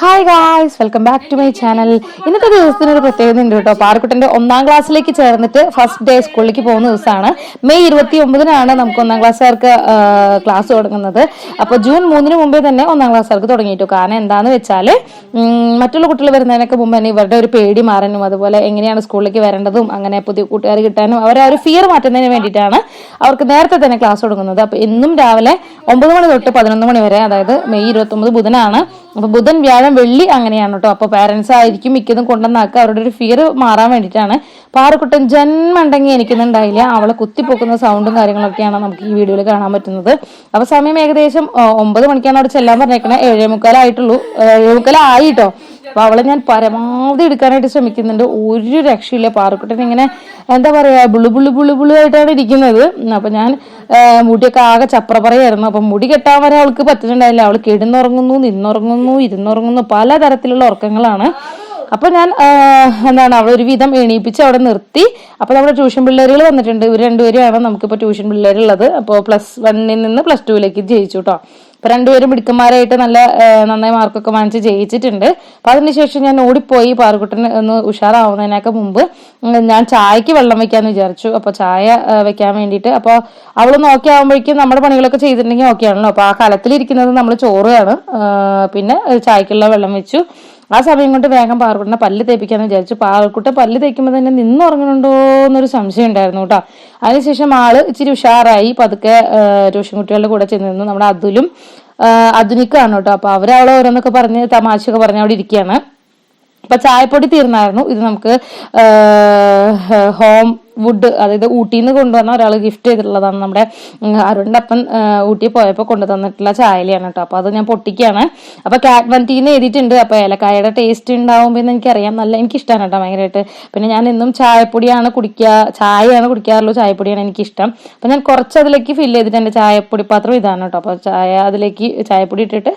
Hi guys welcome back to my channel ഇന്നത്തെ ദിവസത്തിന് ഒരു പ്രത്യേകത ഉണ്ട് കേട്ടോ. പാറക്കുട്ടന്റെ ഒന്നാം ക്ലാസ്സിലേക്ക് ചേർന്നിട്ട് ഫസ്റ്റ് ഡേ സ്കൂളിലേക്ക് പോകുന്ന ദിവസമാണ്. മെയ് ഇരുപത്തി ഒമ്പതിനാണ് നമുക്ക് ഒന്നാം ക്ലാസ്സുകാർക്ക് ക്ലാസ് തുടങ്ങുന്നത്. അപ്പോൾ ജൂൺ മൂന്നിന് മുമ്പേ തന്നെ ഒന്നാം ക്ലാസ്സുകാർക്ക് തുടങ്ങിയിട്ടു. കാരണം എന്താണെന്ന് വെച്ചാൽ മറ്റുള്ള കുട്ടികൾ വരുന്നതിനൊക്കെ മുമ്പ് തന്നെ ഇവരുടെ ഒരു പേടി മാറാനും അതുപോലെ എങ്ങനെയാണ് സ്കൂളിലേക്ക് വരേണ്ടതും അങ്ങനെ പുതിയ കൂട്ടുകാർ കിട്ടാനും അവരെ ഒരു ഫിയർ മാറ്റുന്നതിന് വേണ്ടിയിട്ടാണ് അവർക്ക് നേരത്തെ തന്നെ ക്ലാസ് തുടങ്ങുന്നത്. അപ്പോൾ ഇന്നും രാവിലെ ഒമ്പത് മണി തൊട്ട് പതിനൊന്ന് മണി വരെ അതായത് മെയ് ഇരുപത്തി ഒമ്പത് ബുധനാണ് അപ്പൊ ബുധൻ വ്യാഴം വെള്ളി അങ്ങനെയാണ് കേട്ടോ അപ്പൊ പാരന്റ്സ് ആയിരിക്കും മിക്കതും കൊണ്ടുവന്നാക്കുക അവരുടെ ഒരു ഫിയർ മാറാൻ വേണ്ടിയിട്ടാണ്. പാറക്കുട്ടൻ ജന്മണ്ടെങ്കിൽ എനിക്കുന്നുണ്ടായില്ല അവളെ കുത്തിപ്പൊക്കുന്ന സൗണ്ടും കാര്യങ്ങളൊക്കെയാണ് നമുക്ക് ഈ വീഡിയോയിൽ കാണാൻ പറ്റുന്നത്. അപ്പൊ സമയം ഏകദേശം ഒമ്പത് മണിക്കാണ് അവിടെ ചെല്ലാൻ പറഞ്ഞേക്കണേ. ഏഴേ മുക്കാലായിട്ടുള്ളൂ. ഏഴേ മുക്കാലായി കേട്ടോ അപ്പൊ അവളെ ഞാൻ പരമാവധി എടുക്കാനായിട്ട് ശ്രമിക്കുന്നുണ്ട്. ഒരു രക്ഷയില്ല. പാറക്കുട്ടൻ ഇങ്ങനെ എന്താ പറയാ ബുളു ബുളു ബുളു ബുളു ആയിട്ടാണ് ഇരിക്കുന്നത്. അപ്പോൾ അപ്പൊ ഞാൻ മുടിയൊക്കെ ആകെ ചപ്ര പറയായിരുന്നു അപ്പൊ മുടി കെട്ടാൻ വരെ അവൾക്ക് പറ്റുന്നുണ്ടായില്ല. അവൾ കിടന്നുറങ്ങുന്നു നിന്നുറങ്ങുന്നു ഇരുന്നുറങ്ങുന്നു. പല തരത്തിലുള്ള ഉറക്കങ്ങളാണ്. അപ്പൊ ഞാൻ എന്താണ് അവൾ ഒരു വിധം എണീപ്പിച്ച് അവിടെ നിർത്തി. അപ്പൊ നമ്മുടെ ട്യൂഷൻ പിള്ളേരുകൾ വന്നിട്ടുണ്ട്. ഇവർ രണ്ടുപേരെയാണ് നമുക്കിപ്പോൾ ട്യൂഷൻ പിള്ളേരുള്ളത്. അപ്പോൾ പ്ലസ് വണ്ണിൽ നിന്ന് പ്ലസ് ടുവിലേക്ക് ജയിച്ചു കേട്ടോ. അപ്പൊ രണ്ടുപേരും മിടുക്കന്മാരായിട്ട് നല്ല നന്നായി മാർക്കൊക്കെ വാങ്ങിച്ച് ജയിച്ചിട്ടുണ്ട്. അപ്പൊ അതിനുശേഷം ഞാൻ ഓടിപ്പോയി പാറുകുട്ടൻ ഒന്ന് ഉഷാറാവുന്നതിനൊക്കെ മുമ്പ്. ഞാൻ ചായക്ക് വെള്ളം വെക്കാന്ന് വിചാരിച്ചു. അപ്പൊ ചായ വെക്കാൻ വേണ്ടിയിട്ട്. അപ്പോൾ അവൾ നോക്കി ആകുമ്പോഴേക്കും നമ്മുടെ പണികളൊക്കെ ചെയ്തിട്ടുണ്ടെങ്കിൽ ഓക്കെ ആണല്ലോ അപ്പൊ ആ കലത്തിലിരിക്കുന്നത് നമ്മൾ ചോറാണ് പിന്നെ ചായക്കുള്ള വെള്ളം വെച്ചു. ആ സമയം കൊണ്ട് വേഗം പാറക്കുട്ടിനെ പല്ല് തേപ്പിക്കാന്ന് വിചാരിച്ചു പാറക്കുട്ട പല്ല് തേക്കുമ്പോൾ തന്നെ നിന്നുറങ്ങുന്നുണ്ടോ എന്നൊരു സംശയം ഉണ്ടായിരുന്നു കേട്ടോ. അതിനുശേഷം ആൾ ഇച്ചിരി ഉഷാറായി പതുക്കെ ട്യൂഷൻ കുട്ടികളുടെ കൂടെ ചെന്ന് നിന്നു. നമ്മുടെ അതുലും അതുനിക്കാണ് കേട്ടോ. അപ്പൊ അവരവളെ ഓരോന്നൊക്കെ പറഞ്ഞ് തമാശയൊക്കെ പറഞ്ഞ് അവിടെ ഇരിക്കുകയാണ്. അപ്പൊ ചായപ്പൊടി തീർന്നായിരുന്നു. ഇത് നമുക്ക് ഹോം വുഡ് അതായത് ഊട്ടിയിൽ നിന്ന് കൊണ്ടുവന്ന ഒരാൾ ഗിഫ്റ്റ് ചെയ്തിട്ടുള്ളതാണ്. നമ്മുടെ അരുണിന്റെ അപ്പൻ ഊട്ടി പോയപ്പോൾ കൊണ്ടു തന്നിട്ടുള്ള ചായലയാണ് കേട്ടോ. അപ്പോൾ അത് ഞാൻ പൊട്ടിക്കുകയാണ്. അപ്പോൾ കാറ്റ് വന്റീന്ന് എഴുതിയിട്ടുണ്ട്. അപ്പോൾ ഏലക്കായയുടെ ടേസ്റ്റ് ഉണ്ടാവുമ്പോൾ എന്ന് എനിക്കറിയാം. നല്ല എനിക്കിഷ്ടമാണ് കേട്ടോ ഭയങ്കരമായിട്ട്. പിന്നെ ഞാൻ എന്നും ചായപ്പൊടിയാണ് കുടിക്കുക ചായയാണ് കുടിക്കാറുള്ളൂ. ചായപ്പൊടിയാണ് എനിക്കിഷ്ടം. അപ്പോൾ ഞാൻ കുറച്ച് അതിലേക്ക് ഫില്ല് ചെയ്തിട്ട് എന്റെ ചായപ്പൊടി പാത്രം ഇതാണ് കേട്ടോ. അപ്പോൾ ചായ അതിലേക്ക് ചായപ്പൊടി ഇട്ടിട്ട്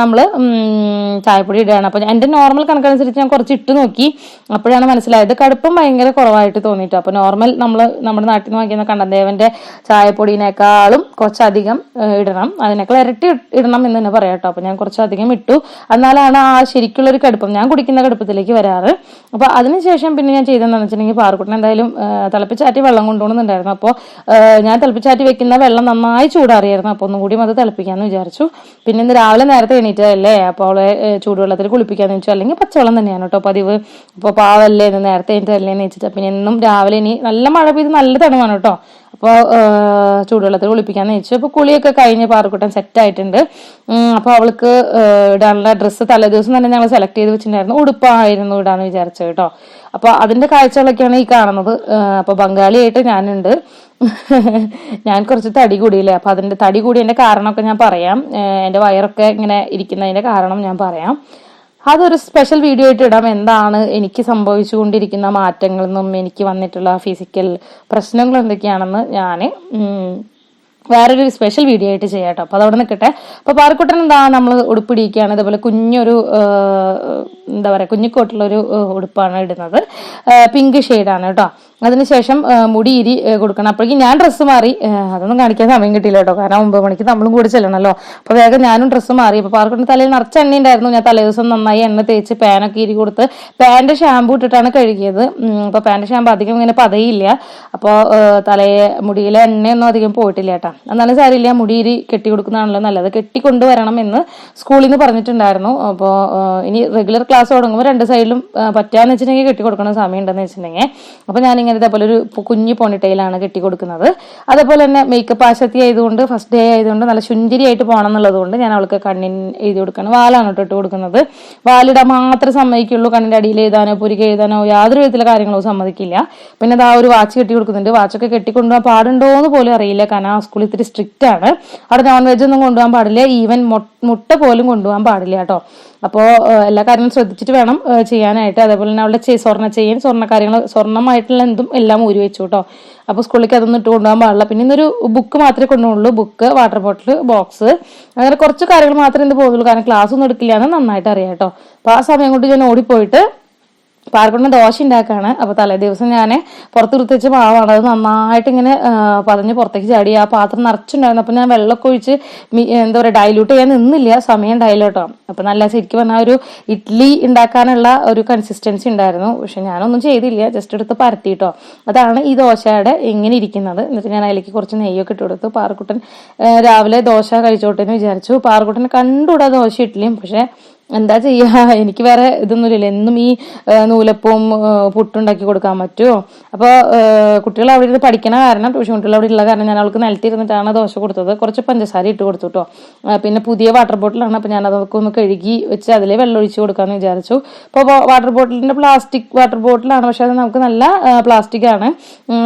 നമ്മൾ ചായപ്പൊടി ഇടുകയാണ്. അപ്പോൾ എന്റെ നോർമൽ കണക്കനുസരിച്ച് ഞാൻ കുറച്ച് ഇട്ട് നോക്കി. അപ്പോഴാണ് മനസ്സിലായത്. കടുപ്പം ഭയങ്കര കുറവായിട്ട് തോന്നിയിട്ട്. അപ്പൊ നോർമൽ നമ്മൾ നമ്മുടെ നാട്ടിൽ നിന്ന് വാങ്ങിക്കുന്ന കണ്ടന്തേവന്റെ ചായപ്പൊടിനേക്കാളും കുറച്ചധികം ഇടണം. അതിനേക്കാൾ ഇരട്ടി ഇടണം എന്ന് തന്നെ പറയാം കേട്ടോ അപ്പൊ ഞാൻ കുറച്ചധികം ഇട്ടു. എന്നാലാണ് ആ ശരിക്കുള്ള ഒരു കടുപ്പം. ഞാൻ കുടിക്കുന്ന കടുപ്പത്തിലേക്ക് വരാറ്. അപ്പൊ അതിനുശേഷം പിന്നെ ഞാൻ ചെയ്തതെന്ന് വെച്ചിട്ടുണ്ടെങ്കിൽ പാറക്കുട്ടൻ എന്തായാലും തിളപ്പിച്ചാറ്റി വെള്ളം കൊണ്ടുപോകുന്നുണ്ടായിരുന്നു അപ്പോൾ ഞാൻ തിളപ്പിച്ചാറ്റി വെക്കുന്ന വെള്ളം നന്നായി ചൂടാറിയായിരുന്നു. അപ്പോൾ ഒന്നും കൂടിയും അത് തിളപ്പിക്കാന്ന് വിചാരിച്ചു. പിന്നെ ഇന്ന് രാവിലെ നേരത്തെ എണീറ്റതല്ലേ? അപ്പോൾ അവളെ ചൂടുവെള്ളത്തിൽ കുളിപ്പിക്കാന്ന് വെച്ചു. അല്ലെങ്കിൽ പച്ചവെള്ളം തന്നെയാണ് കേട്ടോ പതിവ്. അപ്പോൾ പാവല്ലേ എന്ന് നേരത്തെ എണീറ്റതല്ലേ എന്ന് വെച്ചിട്ട്. പിന്നെ എന്നും രാവിലെ ഇനി നല്ല മഴ പെയ്ത് നല്ല തണുവാണ് കേട്ടോ. അപ്പോൾ ചൂടുവെള്ളത്തിൽ കുളിപ്പിക്കാന്ന് വെച്ചു അപ്പോൾ കുളിയൊക്കെ കഴിഞ്ഞ് പാറക്കുട്ടൻ സെറ്റ് ആയിട്ടുണ്ട്. അപ്പോൾ അവൾക്ക് ഇടാനുള്ള ഡ്രസ്സ് തലേ ദിവസം തന്നെ ഞങ്ങൾ സെലക്ട് ചെയ്ത് വെച്ചിട്ടുണ്ടായിരുന്നു. ഉടുപ്പായിരുന്നു ഇടാന്ന് വിചാരിച്ചത് കേട്ടോ. അപ്പോൾ അതിന്റെ കാഴ്ചകളൊക്കെയാണ് ഈ കാണുന്നത്. അപ്പോൾ ബംഗാളിയായിട്ട് ഞാനുണ്ട്. ഞാൻ കുറച്ച് തടി കൂടിയില്ലേ? അപ്പോൾ അതിന്റെ തടി കൂടിയതിന്റെ കാരണമൊക്കെ ഞാൻ പറയാം. എന്റെ വയറൊക്കെ ഇങ്ങനെ ഇരിക്കുന്നതിന്റെ കാരണം ഞാൻ പറയാം. അതൊരു സ്പെഷ്യൽ വീഡിയോ ആയിട്ട് ഇടാം. എന്താണ് എനിക്ക് സംഭവിച്ചുകൊണ്ടിരിക്കുന്ന മാറ്റങ്ങളെന്നും എനിക്ക് വന്നിട്ടുള്ള ഫിസിക്കൽ പ്രശ്നങ്ങൾ എന്തൊക്കെയാണെന്ന് ഞാൻ വേറൊരു സ്പെഷ്യൽ വീഡിയോ ആയിട്ട് ചെയ്യാം കേട്ടോ അപ്പൊ അതവിടെ നിൽക്കട്ടെ അപ്പൊ പാറക്കുട്ടൻ എന്താ നമ്മൾ ഉടുപ്പിടിക്കുകയാണ്. ഇതുപോലെ കുഞ്ഞൊരു എന്താ പറയാ കുഞ്ഞിക്കോട്ടുള്ള ഒരു ആ, ഉടുപ്പാണ് ഇടുന്നത്. പിങ്ക് ഷെയ്ഡാണ് കേട്ടോ. അതിനുശേഷം ശേഷം മുടി ഇരി കൊടുക്കണം. അപ്പോഴേക്കും ഞാൻ ഡ്രസ്സ് മാറി. അതൊന്നും കാണിക്കാൻ സമയം കിട്ടിയില്ല കേട്ടോ. കാരണം ഒമ്പത് മണിക്ക് നമ്മളും കൂടി ചെല്ലണമല്ലോ അപ്പോൾ വേഗം ഞാനും ഡ്രസ്സ് മാറി. അപ്പോൾ പാർക്കുണ്ട് തലയിൽ നിറച്ച എണ്ണ ഉണ്ടായിരുന്നു ഞാൻ തലേ ദിവസം നന്നായി എണ്ണ തേച്ച് പാനൊക്കെ ഇരി കൊടുത്ത് പാന്റെ ഷാമ്പു ഇട്ടിട്ടാണ് കഴുകിയത്. അപ്പോൾ അപ്പൊ പാന്റ് ഷാമ്പു അധികം ഇങ്ങനെ പതയില്ല. അപ്പോൾ തലയെ മുടിയിലെ എണ്ണയൊന്നും അധികം പോയിട്ടില്ല കേട്ടോ. എന്നാലും സാരില്ല ഇരി കെട്ടി കൊടുക്കുന്നതാണല്ലോ നല്ലത്. കെട്ടി കൊണ്ടുവരണം എന്ന് സ്കൂളിൽ നിന്ന് പറഞ്ഞിട്ടുണ്ടായിരുന്നു. അപ്പോൾ ഇനി റെഗുലർ ക്ലാസ് തുടങ്ങുമ്പോൾ രണ്ട് സൈഡിലും പറ്റാന്ന് വെച്ചിട്ടുണ്ടെങ്കിൽ കെട്ടി കൊടുക്കണം സമയം ഉണ്ടെന്ന് വെച്ചിട്ടുണ്ടെങ്കിൽ. അപ്പോൾ ഞാൻ ഇങ്ങനെ ഇതേപോലെ ഒരു കുഞ്ഞു പോണിട്ടയിലാണ് കെട്ടി കൊടുക്കുന്നത് അതേപോലെ തന്നെ മേക്കപ്പ് ആശക്തി ആയതുകൊണ്ട് ഫസ്റ്റ് ഡേ ആയതുകൊണ്ട് നല്ല ശുഞ്ചിരിയായിട്ട് പോകണം എന്നുള്ളതുകൊണ്ട് ഞാൻ അവൾക്ക് കണ്ണിൻ എഴുതി കൊടുക്കണം. വാലാണ് കേട്ടോ ഇട്ട് കൊടുക്കുന്നത്. വാലിടാൻ മാത്രമേ സമ്മതിക്കുള്ളൂ. കണ്ണിന്റെ അടിയിൽ എഴുതാനോ പുരിക എഴുതാനോ യാതൊരു വിധത്തിലെ കാര്യങ്ങളോ സമ്മതിക്കില്ല. പിന്നെ അത് ആ ഒരു വാച്ച് കെട്ടി കൊടുക്കുന്നുണ്ട്. വാച്ചൊക്കെ കെട്ടി കൊണ്ടുപോകാൻ പാടുണ്ടോ എന്ന് പോലും അറിയില്ല. കാരണം ആ സ്കൂളിൽ ഇത്തിരി സ്ട്രിക്റ്റ് ആണ്. അവിടെ നോൺ വെജ് ഒന്നും കൊണ്ടുപോകാൻ പാടില്ല. ഈവൻ മുട്ട പോലും കൊണ്ടുപോകാൻ പാടില്ല കേട്ടോ. അപ്പോൾ എല്ലാ കാര്യങ്ങളും ശ്രദ്ധിച്ചിട്ട് വേണം ചെയ്യാനായിട്ട്. അതേപോലെ തന്നെ അവളുടെ സ്വർണ ചെയിൻ സ്വർണ കാര്യങ്ങൾ സ്വർണമായിട്ടുള്ള എന്തും എല്ലാം ഊരി വെച്ചു കേട്ടോ. അപ്പോൾ സ്കൂളിലേക്ക് അതൊന്നും ഇട്ട് കൊണ്ടുപോകാൻ പാടില്ല. പിന്നെ ഇന്നൊരു ബുക്ക് മാത്രമേ കൊണ്ടുപോകുള്ളൂ ബുക്ക് വാട്ടർ ബോട്ടിൽ ബോക്സ് അങ്ങനെ കുറച്ച് കാര്യങ്ങൾ മാത്രമേ ഇന്ന് പോകുള്ളൂ കാരണം ക്ലാസ് ഒന്നും എടുക്കില്ല എന്ന് നന്നായിട്ട് അറിയാം കേട്ടോ. അപ്പോൾ ആ സമയം കൊണ്ട് ഞാൻ ഓടിപ്പോയിട്ട് പാർക്കുട്ടിന് ദോശ ഉണ്ടാക്കാണ്. അപ്പോൾ തലേ ദിവസം ഞാൻ പുറത്ത് വൃത്തിച്ച് മാവാണ്. അത് നന്നായിട്ട് ഇങ്ങനെ പതിഞ്ഞ് പുറത്തേക്ക് ചാടി ആ പാത്രം നിറച്ചുണ്ടായിരുന്നു. അപ്പോൾ ഞാൻ വെള്ളമൊക്കെ ഒഴിച്ച് എന്താ പറയുക ഡൈലൂട്ട് ചെയ്യാൻ നിന്നില്ല. സമയം ഉണ്ടായില്ല കേട്ടോ. അപ്പോൾ നല്ല ശരിക്കും പറഞ്ഞാൽ ഒരു ഇഡ്ഡലി ഉണ്ടാക്കാനുള്ള ഒരു കൺസിസ്റ്റൻസി ഉണ്ടായിരുന്നു. പക്ഷെ ഞാനൊന്നും ചെയ്തില്ല. ജസ്റ്റ് എടുത്ത് പരത്തി കേട്ടോ അതാണ് ഈ ദോശയുടെ എങ്ങനെ ഇരിക്കുന്നത്. എന്നിട്ട് ഞാൻ അതിലേക്ക് കുറച്ച് നെയ്യൊക്കെ ഇട്ട് കൊടുത്തു. പാറക്കുട്ടൻ രാവിലെ ദോശ കഴിച്ചോട്ടെ എന്ന് വിചാരിച്ചു. പാർക്കുട്ടൻ കണ്ടുകൂടാ ദോശ ഇഡ്ഡലിയും പക്ഷെ എന്താ ചെയ്യാ? എനിക്ക് വേറെ ഇതൊന്നുമില്ല എന്നും ഈ നൂലപ്പവും പുട്ടുണ്ടാക്കി കൊടുക്കാൻ പറ്റുമോ? അപ്പോൾ കുട്ടികൾ അവിടെ ഇരുന്ന് പഠിക്കണ കാരണം ട്യൂഷൻ കുട്ടികൾ അവിടെ ഉള്ള കാരണം ഞാൻ അവൾക്ക് നിലത്തിരുന്നിട്ടാണ് ദോശ കൊടുത്തത്. കുറച്ച് പഞ്ചസാര ഇട്ട് കൊടുത്തു കേട്ടോ പിന്നെ പുതിയ വാട്ടർ ബോട്ടിലാണ് അപ്പോൾ ഞാൻ അതൊക്കെ ഒന്ന് കഴുകി വെച്ച് അതിലെ വെള്ളം ഒഴിച്ച് കൊടുക്കാമെന്ന് വിചാരിച്ചു. അപ്പോൾ വാട്ടർ ബോട്ടിലിന്റെ പ്ലാസ്റ്റിക് വാട്ടർ ബോട്ടിലാണ് പക്ഷെ അത് നമുക്ക് നല്ല പ്ലാസ്റ്റിക് ആണ്. ഉം,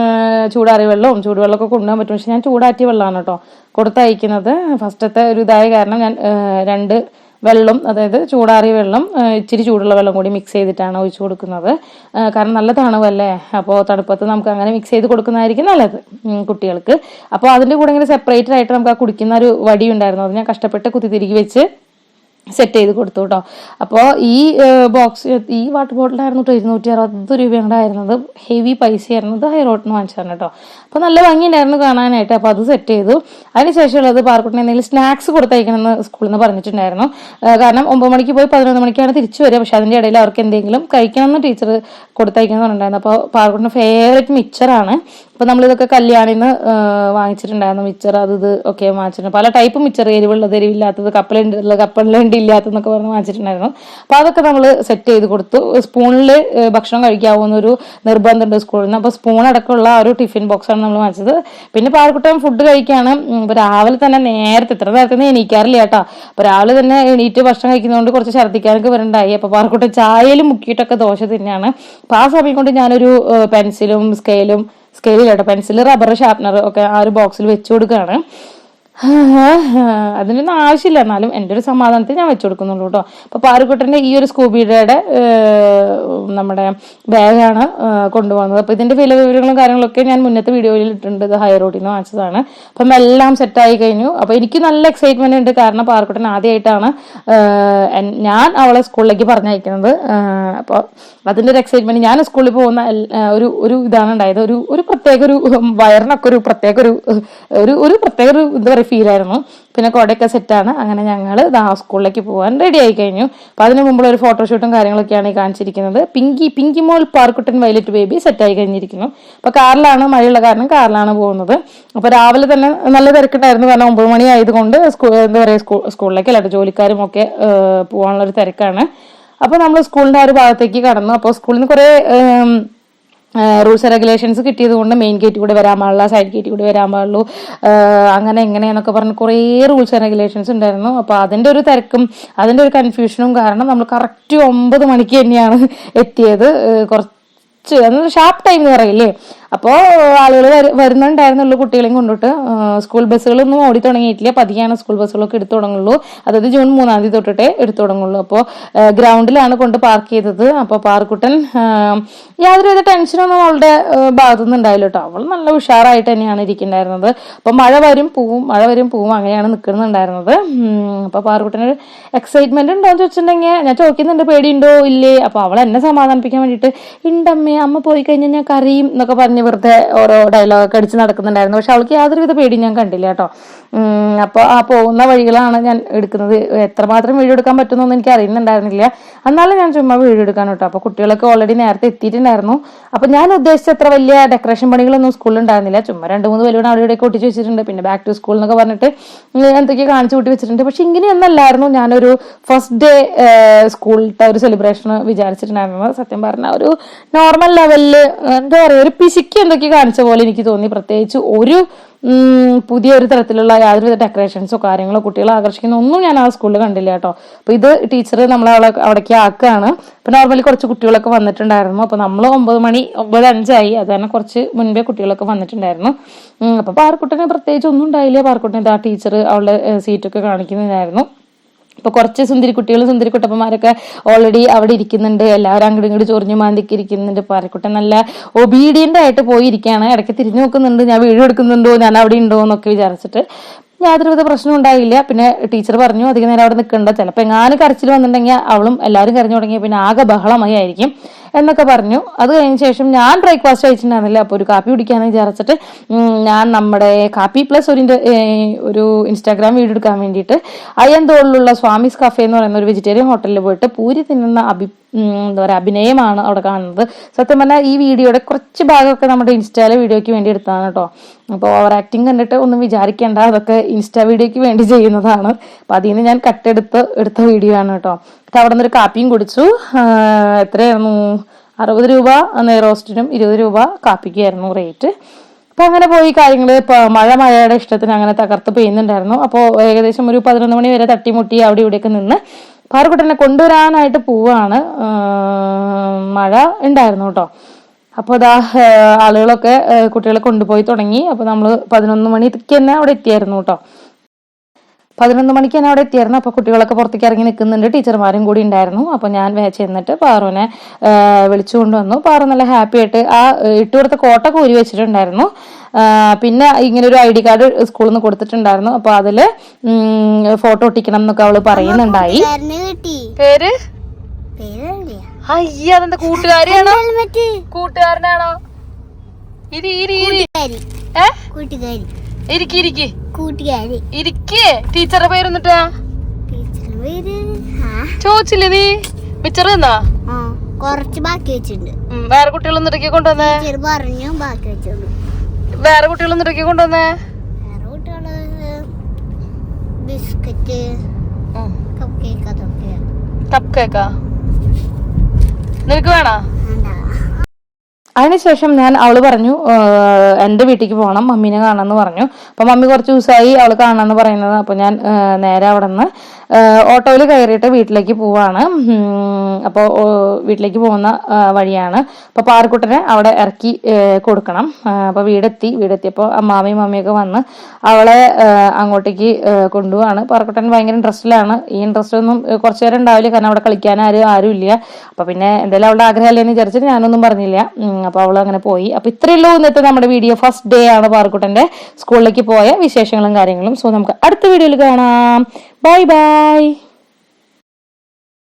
ചൂടാറിയ വെള്ളവും ചൂടുവെള്ളമൊക്കെ കൊണ്ടുപോകാൻ പറ്റും. പക്ഷെ ഞാൻ ചൂടാറ്റിയ വെള്ളമാണ് കേട്ടോ കൊടുത്തയക്കുന്നത്. ഫസ്റ്റത്തെ ഒരു ഇതായ കാരണം ഞാൻ രണ്ട് വെള്ളം അതായത് ചൂടാറിയ വെള്ളം ഇച്ചിരി ചൂടുള്ള വെള്ളം കൂടി മിക്സ് ചെയ്തിട്ടാണ് ഒഴിച്ചു കൊടുക്കുന്നത്. കാരണം നല്ല തണുവല്ലേ? അപ്പോൾ തണുപ്പത്ത് നമുക്ക് അങ്ങനെ മിക്സ് ചെയ്ത് കൊടുക്കുന്നതായിരിക്കും നല്ലത് കുട്ടികൾക്ക്. അപ്പോൾ അതിന്റെ കൂടെ ഇങ്ങനെ സെപ്പറേറ്റഡ് ആയിട്ട് നമുക്ക് ആ കുടിക്കുന്ന ഒരു വടി ഉണ്ടായിരുന്നു. അത് ഞാൻ കഷ്ടപ്പെട്ട് കുത്തിത്തിരികി വെച്ച് സെറ്റ് ചെയ്ത് കൊടുത്തു കേട്ടോ അപ്പോൾ ഈ ബോക്സ് ഈ വാട്ടർ ബോട്ടിലായിരുന്നു കേട്ടോ ഇരുന്നൂറ്റി അറുപത് രൂപയുടെ ആയിരുന്നത്. ഹെവി പൈസ ആയിരുന്നത് ഹൈ ഹൈറോട്ടിന് വാങ്ങിച്ചതാണ് കേട്ടോ അപ്പോൾ നല്ല ഭംഗിയുണ്ടായിരുന്നു കാണാനായിട്ട്. അപ്പോൾ അത് സെറ്റ് ചെയ്തു. അതിനുശേഷമുള്ളത് പാർക്കുട്ടിന് എന്തെങ്കിലും സ്നാക്സ് കൊടുത്തയക്കണമെന്ന് സ്കൂളിൽ നിന്ന് പറഞ്ഞിട്ടുണ്ടായിരുന്നു കാരണം ഒമ്പത് മണിക്ക് പോയി പതിനൊന്ന് മണിക്കാണ് തിരിച്ചു വരിക. പക്ഷേ അതിന്റെ ഇടയിൽ അവർക്ക് എന്തെങ്കിലും കഴിക്കണമെന്ന് ടീച്ചർ കൊടുത്തയക്കണം പറഞ്ഞിട്ടുണ്ടായിരുന്നു. അപ്പോൾ പാർക്കുട്ടിന്റെ ഫേവറേറ്റ് മിക്സറാണ് അപ്പോൾ നമ്മളിതൊക്കെ കല്യാണിന്ന് വാങ്ങിച്ചിട്ടുണ്ടായിരുന്നു മിച്ചർ അത് ഇത് ഒക്കെ വാങ്ങിച്ചിട്ടുണ്ട്. പല ടൈപ്പ് മിച്ചർ എരിവുള്ളത് എരിവില്ലാത്തത് കപ്പലുണ്ട് കപ്പലുണ്ട് ഇല്ലാത്തതെന്നൊക്കെ പറഞ്ഞ് വാങ്ങിച്ചിട്ടുണ്ടായിരുന്നു. അപ്പോൾ അതൊക്കെ നമ്മൾ സെറ്റ് ചെയ്ത് കൊടുത്തു. സ്പൂണിൽ ഭക്ഷണം കഴിക്കാവുന്ന ഒരു നിർബന്ധമുണ്ട് സ്കൂളിൽ നിന്ന് അപ്പോൾ സ്പൂൺ അടക്കമുള്ള ഒരു ടിഫിൻ ബോക്സാണ് നമ്മൾ വാങ്ങിച്ചത്. പിന്നെ പാർക്കുട്ടം ഫുഡ് കഴിക്കാണ്. അപ്പോൾ രാവിലെ തന്നെ നേരത്തെ ഇത്ര നേരത്തെ എണീക്കാറില്ല കേട്ടോ. അപ്പോൾ രാവിലെ തന്നെ എണീറ്റ് ഭക്ഷണം കഴിക്കുന്നതുകൊണ്ട് കുറച്ച് ഛർദ്ദിക്കാനൊക്കെ വരണ്ടായി. അപ്പോൾ പാർക്കുട്ടം ചായയിൽ മുക്കിയിട്ടൊക്കെ ദോശ തന്നെയാണ്. അപ്പോൾ ആ സമയം കൊണ്ട് ഞാനൊരു പെൻസിലും സ്കെയിലും സ്കെയിലില്ല പെൻസിൽ റബ്ബർ ഷാർപ്പനർ ഒക്കെ ആ ഒരു ബോക്സിൽ വെച്ചു കൊടുക്കുകയാണ് അതിനൊന്നും ആവശ്യമില്ല. എന്നാലും എന്റെ ഒരു സമാധാനത്തിൽ ഞാൻ വെച്ചു കൊടുക്കുന്നുള്ളൂ കേട്ടോ. അപ്പോൾ പാറുക്കുട്ടന്റെ ഈ ഒരു സ്കൂബിയുടെ നമ്മുടെ ബാഗാണ് കൊണ്ടുപോകുന്നത്. അപ്പോൾ ഇതിന്റെ വില വിവരങ്ങളും കാര്യങ്ങളൊക്കെ ഞാൻ മുന്നത്തെ വീഡിയോയിൽ ഇട്ടിട്ടുണ്ട്. ഇത് ഹയർ റോഡിൽ നിന്ന് വാങ്ങിച്ചതാണ്. അപ്പം എല്ലാം സെറ്റായി കഴിഞ്ഞു. അപ്പോൾ എനിക്ക് നല്ല എക്സൈറ്റ്മെന്റ് ഉണ്ട്. കാരണം പാറുക്കുട്ടൻ ആദ്യമായിട്ടാണ് ഞാൻ അവളെ സ്കൂളിലേക്ക് പറഞ്ഞയക്കുന്നത്. അപ്പോൾ അതിന്റെ ഒരു എക്സൈറ്റ്മെന്റ് ഞാൻ സ്കൂളിൽ പോകുന്ന ഒരു ഒരു ഇതാണ് ഉണ്ടായത്. ഒരു ഒരു പ്രത്യേക ഒരു വയറിനൊക്കെ ഒരു പ്രത്യേക ഒരു ഒരു ഒരു പ്രത്യേക ഒരു എന്താ പറയുക ഫീൽ ആയിരുന്നു. പിന്നെ കൊടയൊക്കെ സെറ്റാണ് അങ്ങനെ ഞങ്ങൾ ദാ സ്കൂളിലേക്ക് പോകാൻ റെഡി ആയി കഴിഞ്ഞു. അപ്പോൾ അതിന് മുമ്പുള്ള ഒരു ഫോട്ടോഷൂട്ടും കാര്യങ്ങളൊക്കെയാണ് ഈ കാണിച്ചിരിക്കുന്നത്. പിങ്കി പിങ്കി മോൾ പാർക്കുട്ടൻ വയലറ്റ് ബേബി സെറ്റായി കഴിഞ്ഞിരിക്കുന്നു. അപ്പോൾ കാറിലാണ് മഴയുള്ള കാരണം കാറിലാണ് പോകുന്നത്. അപ്പോൾ രാവിലെ തന്നെ നല്ല തിരക്കുണ്ടായിരുന്നു. കാരണം ഒമ്പത് മണി ആയതുകൊണ്ട് സ്കൂൾ എന്താ പറയുക സ്കൂൾ സ്കൂളിലേക്ക് അല്ലാണ്ട് ജോലിക്കാരും ഒക്കെ പോകാനുള്ളൊരു പോകാനുള്ള തിരക്കാണ്. അപ്പോൾ നമ്മൾ സ്കൂളിന്റെ ആ ഒരു ഭാഗത്തേക്ക് കടന്നു. അപ്പോൾ സ്കൂളിൽ നിന്ന് കുറേ റൂൾസ് റെഗുലേഷൻസ് കിട്ടിയത് കൊണ്ട് മെയിൻ ഗേറ്റ് കൂടി വരാൻ പാടില്ല സൈഡ് ഗേറ്റ് കൂടി വരാൻ പാടുള്ളൂ. അങ്ങനെ എങ്ങനെയെന്നൊക്കെ പറഞ്ഞ് കുറേ റൂൾസ് ആൻഡ് റെഗുലേഷൻസ് ഉണ്ടായിരുന്നു. അപ്പോൾ അതിന്റെ ഒരു തിരക്കും അതിന്റെ ഒരു കൺഫ്യൂഷനും കാരണം നമ്മൾ കറക്റ്റ് ഒമ്പത് മണിക്ക് തന്നെയാണ് എത്തിയത്. കുറച്ച് ഷാർപ്പ് ടൈം എന്ന് പറയില്ലേ? അപ്പോൾ ആളുകൾ വരുന്നുണ്ടായിരുന്നുള്ളൂ കുട്ടികളെയും കൊണ്ടിട്ട് സ്കൂൾ ബസ്സുകളൊന്നും ഓടി തുടങ്ങിയിട്ടില്ല. പതിയാണ് സ്കൂൾ ബസ്സുകളൊക്കെ എടുത്തു തുടങ്ങുള്ളൂ. അതായത് ജൂൺ മൂന്നാം തീയതി തൊട്ടിട്ടേ എടുത്തു തുടങ്ങുള്ളൂ. അപ്പോൾ ഗ്രൗണ്ടിലാണ് കൊണ്ട് പാർക്ക് ചെയ്തത്. അപ്പോൾ പാർക്കുട്ടൻ യാതൊരുവിധ ടെൻഷനൊന്നും അവളുടെ ഭാഗത്തുനിന്ന് ഉണ്ടായില്ല കേട്ടോ. അവൾ നല്ല ഉഷാറായിട്ട് തന്നെയാണ് ഇരിക്കുന്നുണ്ടായിരുന്നത്. അപ്പോൾ മഴ വരും പൂവും മഴ വരും പൂവും അങ്ങനെയാണ് നിൽക്കുന്നുണ്ടായിരുന്നത്. അപ്പോൾ പാർക്കുട്ടനൊരു എക്സൈറ്റ്മെന്റ് ഉണ്ടോ എന്ന് ചോദിച്ചിട്ടുണ്ടെങ്കിൽ ഞാൻ ചോദിക്കുന്നുണ്ട് പേടിയുണ്ടോ? ഇല്ലേ? അപ്പോൾ അവൾ എന്നെ സമാധാനിപ്പിക്കാൻ വേണ്ടിയിട്ട് ഉണ്ടമ്മേ അമ്മ പോയി കഴിഞ്ഞാൽ ഞാൻ കറിയും എന്നൊക്കെ പറഞ്ഞ് വെറുതെ ഓരോ ഡയലോഗൊക്കെ അടിച്ച് നടക്കുന്നുണ്ടായിരുന്നു. പക്ഷെ അവൾക്ക് യാതൊരുവിധ പേടിയും ഞാൻ കണ്ടില്ല കേട്ടോ. അപ്പോൾ ആ പോകുന്ന വഴികളാണ് ഞാൻ എടുക്കുന്നത്. എത്രമാത്രം വീഡിയോ എടുക്കാൻ പറ്റുമെന്നൊന്നും എനിക്ക് അറിയുന്നുണ്ടായിരുന്നില്ല. എന്നാലും ഞാൻ ചുമ്മാ വീഡിയോ എടുക്കാൻ കേട്ടോ അപ്പോൾ കുട്ടികളൊക്കെ ഓൾറെഡി നേരത്തെ എത്തിയിട്ടുണ്ടായിരുന്നു. അപ്പോൾ ഞാൻ ഉദ്ദേശിച്ച അത്ര വലിയ ഡെക്കറേഷൻ പണികളൊന്നും സ്കൂളിൽ ഉണ്ടായിരുന്നില്ല. ചുമ്മാ രണ്ട് മൂന്ന് വലിയ അവിടെ ഇവിടെ ഒട്ടിച്ച് വെച്ചിട്ടുണ്ട്. പിന്നെ ബാക്ക് ടു സ്കൂൾ എന്നൊക്കെ പറഞ്ഞിട്ട് എന്തൊക്കെയോ കാണിച്ചു കൂട്ടി വെച്ചിട്ടുണ്ട്. പക്ഷെ ഇങ്ങനെയൊന്നല്ലായിരുന്നു. ഞാനൊരു ഫസ്റ്റ് ഡേ സ്കൂളിലത്തെ ഒരു സെലിബ്രേഷൻ വിചാരിച്ചിട്ടുണ്ടായിരുന്നത് സത്യം പറഞ്ഞ ഒരു നോർമൽ ലെവലിൽ എന്താ പറയുക ഒരു പിശുക്കി എന്തൊക്കെ കാണിച്ച പോലെ എനിക്ക് തോന്നി. പ്രത്യേകിച്ച് ഒരു പുതിയൊരു തരത്തിലുള്ള യാതൊരുവിധ ഡെക്കറേഷൻസോ കാര്യങ്ങളോ കുട്ടികളെ ആകർഷിക്കുന്ന ഒന്നും ഞാൻ ആ സ്കൂളിൽ കണ്ടില്ല കേട്ടോ. അപ്പൊ ഇത് ടീച്ചർ നമ്മളെ അവിടെ അവിടേക്ക് ആക്കുകയാണ്. അപ്പൊ നോർമലി കുറച്ച് കുട്ടികളൊക്കെ വന്നിട്ടുണ്ടായിരുന്നു. അപ്പൊ നമ്മൾ ഒമ്പത് മണി ഒമ്പത് അഞ്ചായി. അത് തന്നെ കുറച്ച് മുൻപേ കുട്ടികളൊക്കെ വന്നിട്ടുണ്ടായിരുന്നു. ഉം, അപ്പൊ പാർക്കുട്ടന് പ്രത്യേകിച്ച് ഒന്നും ഉണ്ടായില്ല. പാർക്കുട്ടന് ആ ടീച്ചർ അവളുടെ സീറ്റൊക്കെ കാണിക്കുന്നുണ്ടായിരുന്നു. ഇപ്പൊ കുറച്ച് സുന്ദരി കുട്ടികളും സുന്ദരി കുട്ടപ്പന്മാരൊക്കെ ഓൾറെഡി അവിടെ ഇരിക്കുന്നുണ്ട്. എല്ലാവരും അങ്ങോട്ടും ഇങ്ങോട്ട് ചൊറിഞ്ഞു മാന്തിക്ക് ഇരിക്കുന്നുണ്ട് പാറക്കുട്ടൻ നല്ല ഒബീഡിയന്റ് ആയിട്ട് പോയി ഇരിക്കുകയാണ് ഇടയ്ക്ക് തിരിഞ്ഞു നോക്കുന്നുണ്ട്. ഞാൻ വീഡിയോ എടുക്കുന്നുണ്ടോ? ഞാൻ അവിടെ ഉണ്ടോ എന്നൊക്കെ വിചാരിച്ചിട്ട് യാതൊരുവിധ പ്രശ്നം ഉണ്ടായില്ല. പിന്നെ ടീച്ചർ പറഞ്ഞു അധികം നേരം അവിടെ നിൽക്കണ്ട. ചിലപ്പോൾ എങ്ങാനും കരച്ചിൽ വന്നിട്ടുണ്ടെങ്കിൽ അവളും എല്ലാവരും കരഞ്ഞു തുടങ്ങിയ പിന്നെ ആകെ ബഹളമായി ആയിരിക്കും. എന്നൊക്കെ പറഞ്ഞു. അത് കഴിഞ്ഞ ശേഷം ഞാൻ ബ്രേക്ക്ഫാസ്റ്റ് കഴിച്ചിട്ടുണ്ടായിരുന്നില്ല. അപ്പോൾ ഒരു കാപ്പി കുടിക്കാന്ന് വിചാരിച്ചിട്ട് ഞാൻ നമ്മുടെ കാപ്പി പ്ലസ് ഒരു ഒരു ഇൻസ്റ്റാഗ്രാം വീഡിയോ എടുക്കാൻ വേണ്ടിയിട്ട് അയ്യന്തോളിലുള്ള സ്വാമിസ് കഫേ എന്ന് പറയുന്ന ഒരു വെജിറ്റേറിയൻ ഹോട്ടലിൽ പോയിട്ട് പൂരി തിന്നുന്ന അഭി എന്താ പറയുക അഭിനയമാണ് അവിടെ കാണുന്നത്. സത്യം പറഞ്ഞാൽ ഈ വീഡിയോയുടെ കുറച്ച് ഭാഗമൊക്കെ നമ്മുടെ ഇൻസ്റ്റയിലെ വീഡിയോയ്ക്ക് വേണ്ടി എടുത്തതാണ് കേട്ടോ. അപ്പോൾ ഓവർ ആക്ടിങ് കണ്ടിട്ട് ഒന്നും വിചാരിക്കേണ്ട. അതൊക്കെ ഇൻസ്റ്റാ വീഡിയോയ്ക്ക് വേണ്ടി ചെയ്യുന്നതാണ്. അപ്പോൾ അതിൽ നിന്ന് ഞാൻ കട്ടെടുത്ത് എടുത്ത വീഡിയോ ആണ് കേട്ടോ. അവിടെ നിന്നൊരു കാപ്പിയും കുടിച്ചു. എത്രയായിരുന്നു അറുപത് രൂപ നെയ് റോസ്റ്റിനും ഇരുപത് രൂപ കാപ്പിക്കായിരുന്നു റേറ്റ്. അപ്പോൾ അങ്ങനെ പോയി കാര്യങ്ങൾ മഴ മഴയുടെ ഇഷ്ടത്തിന് അങ്ങനെ തകർത്ത് പെയ്യുന്നുണ്ടായിരുന്നു. അപ്പോൾ ഏകദേശം ഒരു പതിനൊന്ന് മണി വരെ തട്ടിമുട്ടി അവിടെ ഇവിടെയൊക്കെ നിന്ന്. പാറക്കുട്ടനെ കൊണ്ടുവരാനായിട്ട് പോവാണ്. മഴ ഉണ്ടായിരുന്നു കേട്ടോ. അപ്പോൾ അതാ ആളുകളൊക്കെ കുട്ടികളെ കൊണ്ടുപോയി തുടങ്ങി. അപ്പോൾ നമ്മൾ പതിനൊന്ന് മണിക്ക് തന്നെ അവിടെ എത്തിയായിരുന്നു കേട്ടോ. പതിനൊന്ന് മണിക്ക് ഞാൻ അവിടെ എത്തിയായിരുന്നു. അപ്പോൾ കുട്ടികളൊക്കെ പുറത്തേക്ക് ഇറങ്ങി നിൽക്കുന്നുണ്ട്. ടീച്ചർമാരും കൂടി ഉണ്ടായിരുന്നു. അപ്പോൾ ഞാൻ ചെന്നിട്ട് പാറുവിനെ വിളിച്ചുകൊണ്ട് വിളിച്ചു കൊണ്ടുവന്നു. പാറു നല്ല ഹാപ്പി ആയിട്ട് ആ ഇട്ട് കൊടുത്ത കോട്ടൊക്കെ ഊരി വെച്ചിട്ടുണ്ടായിരുന്നു. പിന്നെ ഇങ്ങനെ ഒരു ഐ ഡി കാർഡ് സ്കൂളിൽ നിന്ന് കൊടുത്തിട്ടുണ്ടായിരുന്നു. അപ്പോൾ അതിൽ ഫോട്ടോ ഒട്ടിക്കണം എന്നൊക്കെ അവൾ പറയുന്നുണ്ടായി. പേര്? അയ്യ അതെന്താ കൂട്ടുകാരിയാണോ? കൂട്ടുകാരനാണോ? ഇരി ഇരി രീതി കൂട്ടുകാരി. കൂട്ടുകാരി. ഇരിക്കി ഇരിക്കി. കൂട്ടുകാരി. ഇരിക്കേ. ടീച്ചറുടെ പേരെന്നിട്ടാ ചോദിച്ചില്ലേ നീ? മിച്ചർ തന്നാ? കുറച്ച് ബാക്കി വെച്ചിട്ടുണ്ട്. വേറെ കുട്ടികളൊന്നും ഇടയ്ക്ക് കൊണ്ടുവന്നേ. പറഞ്ഞു ബാക്കി വെച്ചോളൂ. വേറെ കുട്ടികളൊന്നും ഇടയ്ക്ക് കൊണ്ടുവന്നേ. വേറെ കുട്ടികൾ ബിസ്ക്കറ്റ് കപ്പ് കേക്ക് അതൊക്കെ. കപ്പ് കേക്കാ നിനക്ക് വേണോ? അതിനുശേഷം ഞാൻ അവൾ പറഞ്ഞു എന്റെ വീട്ടിലേക്ക് പോകണം മമ്മീനെ കാണാമെന്ന് പറഞ്ഞു. അപ്പം മമ്മി കുറച്ച് ദിവസമായി അവൾ കാണാമെന്ന് പറയുന്നത്. അപ്പം ഞാൻ നേരെ അവിടെ നിന്ന് ഓട്ടോയിൽ കയറിയിട്ട് വീട്ടിലേക്ക് പോവാണ്. അപ്പോൾ വീട്ടിലേക്ക് പോകുന്ന വഴിയാണ്. അപ്പോൾ പാറക്കുട്ടനെ അവിടെ ഇറക്കി കൊടുക്കണം. അപ്പോൾ വീടെത്തി വീടെത്തിയപ്പോൾ അമ്മാമയും മമ്മിയൊക്കെ വന്ന് അവളെ അങ്ങോട്ടേക്ക് കൊണ്ടുപോവാണ്. പാറക്കുട്ടൻ ഭയങ്കര ഇൻട്രസ്റ്റിലാണ്. ഈ ഇൻട്രസ്റ്റ് ഒന്നും കുറച്ച് നേരം ഉണ്ടാവില്ല. കാരണം അവിടെ കളിക്കാൻ ആരും ആരും ഇല്ല അപ്പോൾ പിന്നെ എന്തായാലും അവളുടെ ആഗ്രഹമല്ലേ എന്ന് വിചാരിച്ചിട്ട് ഞാനൊന്നും പറഞ്ഞില്ല. അപ്പോൾ അവൾ അങ്ങനെ പോയി. അപ്പോൾ ഇത്രയേ ഉള്ളൂ ഇന്നത്തെ നമ്മുടെ വീഡിയോ. ഫസ്റ്റ് ഡേ ആണ് പാറക്കുട്ടന്റെ സ്കൂളിലേക്ക് പോയ വിശേഷങ്ങളും കാര്യങ്ങളും. സോ നമുക്ക് അടുത്ത വീഡിയോയിൽ കാണാം. Bye bye.